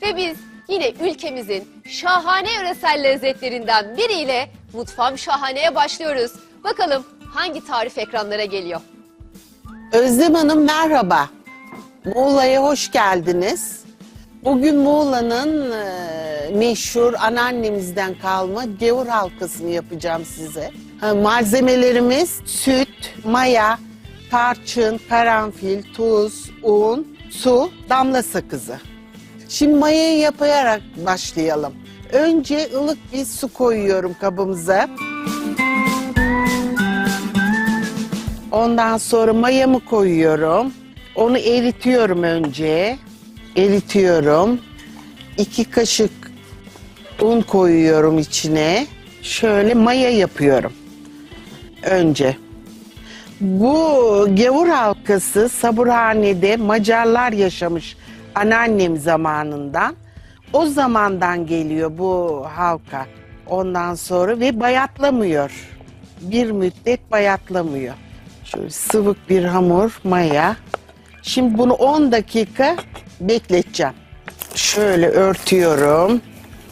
Ve biz yine ülkemizin şahane yöresel lezzetlerinden biriyle Mutfam Şahane'ye başlıyoruz. Bakalım hangi tarif ekranlara geliyor? Özlem Hanım merhaba. Muğla'ya hoş geldiniz. Bugün Muğla'nın e, meşhur anneannemizden kalma gevur halkasını yapacağım size. Ha, malzemelerimiz süt, maya, tarçın, karanfil, tuz, un, su, damla sakızı. Şimdi mayayı yaparak başlayalım. Önce ılık bir su koyuyorum kabımıza. Ondan sonra mayamı koyuyorum. Onu eritiyorum önce. Eritiyorum. İki kaşık un koyuyorum içine. Şöyle maya yapıyorum. Önce. Bu gavur halkası Saburhane'de Macarlar yaşamış anneannem zamanından. O zamandan geliyor bu halka. Ondan sonra ve bayatlamıyor. Bir müddet bayatlamıyor. Şöyle sıvık bir hamur, maya. Şimdi bunu 10 dakika bekleteceğim. Şöyle örtüyorum.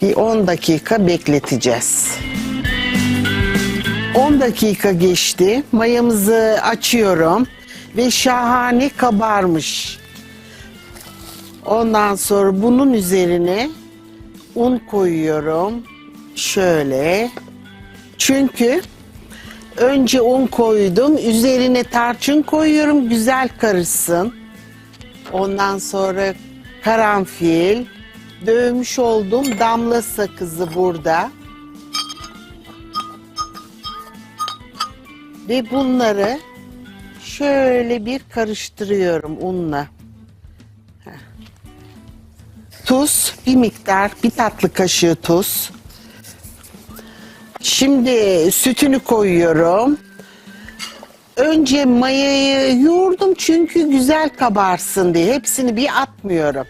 Bir 10 dakika bekleteceğiz. 10 dakika geçti. Mayamızı açıyorum ve şahane kabarmış. Ondan sonra bunun üzerine un koyuyorum. Şöyle. Çünkü önce un koydum. Üzerine tarçın koyuyorum. Güzel karışsın. Ondan sonra karanfil. Dövmüş olduğum damla sakızı burada. Ve bunları şöyle bir karıştırıyorum unla. Tuz, bir miktar, bir tatlı kaşığı tuz. Şimdi sütünü koyuyorum. Önce mayayı yoğurdum çünkü güzel kabarsın diye. Hepsini bir atmıyorum.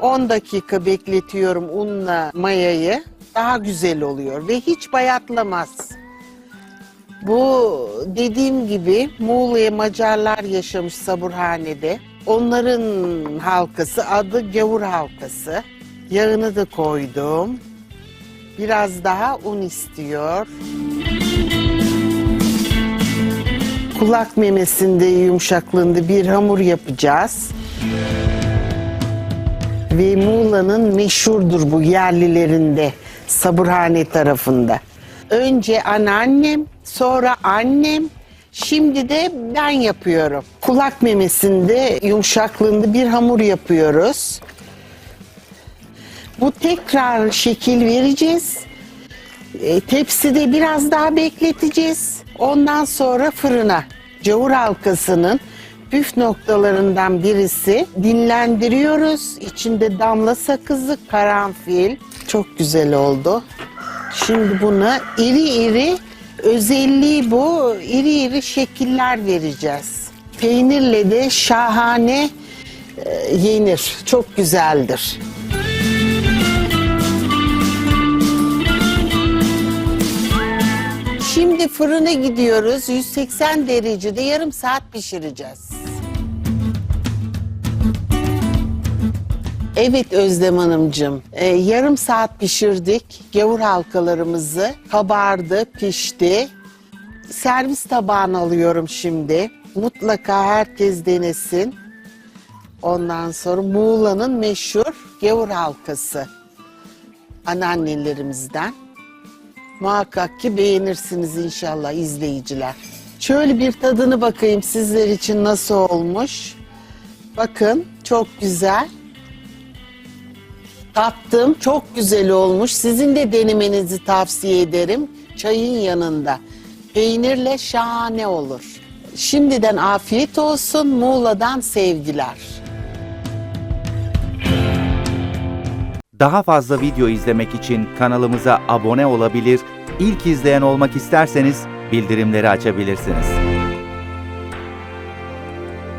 10 dakika bekletiyorum unla mayayı. Daha güzel oluyor ve hiç bayatlamaz. Bu dediğim gibi Muğla'ya Macarlar yaşamış Saburhane'de. Onların halkası adı gavur halkası. Yağını da koydum. Biraz daha un istiyor. Kulak memesinde yumuşaklığında bir hamur yapacağız. Ve Muğla'nın meşhurdur bu yerlilerinde Saburhane tarafında. Önce anneannem, sonra annem, şimdi de ben yapıyorum. Kulak memesinde yumuşaklığında bir hamur yapıyoruz. Bu tekrar şekil vereceğiz. E, tepside biraz daha bekleteceğiz. Ondan sonra fırına. Cavur halkasının püf noktalarından birisi dinlendiriyoruz. İçinde damla sakızı, karanfil. Çok güzel oldu. Şimdi buna iri iri özelliği bu iri iri şekiller vereceğiz. Peynirle de şahane e, yenir. Çok güzeldir. Şimdi fırına gidiyoruz. 180 derecede yarım saat pişireceğiz. Evet Özlem Hanımcığım, e, yarım saat pişirdik gavur halkalarımızı. Kabardı, pişti. Servis tabağına alıyorum şimdi. Mutlaka herkes denesin. Ondan sonra Muğla'nın meşhur gavur halkası. Anneannelerimizden. Muhakkak ki beğenirsiniz inşallah izleyiciler. Şöyle bir tadını bakayım sizler için nasıl olmuş. Bakın çok güzel. Tattım çok güzel olmuş. Sizin de denemenizi tavsiye ederim. Çayın yanında. Peynirle şahane olur. Şimdiden afiyet olsun. Muğla'dan sevgiler. Daha fazla video izlemek için kanalımıza abone olabilir, ilk izleyen olmak isterseniz bildirimleri açabilirsiniz.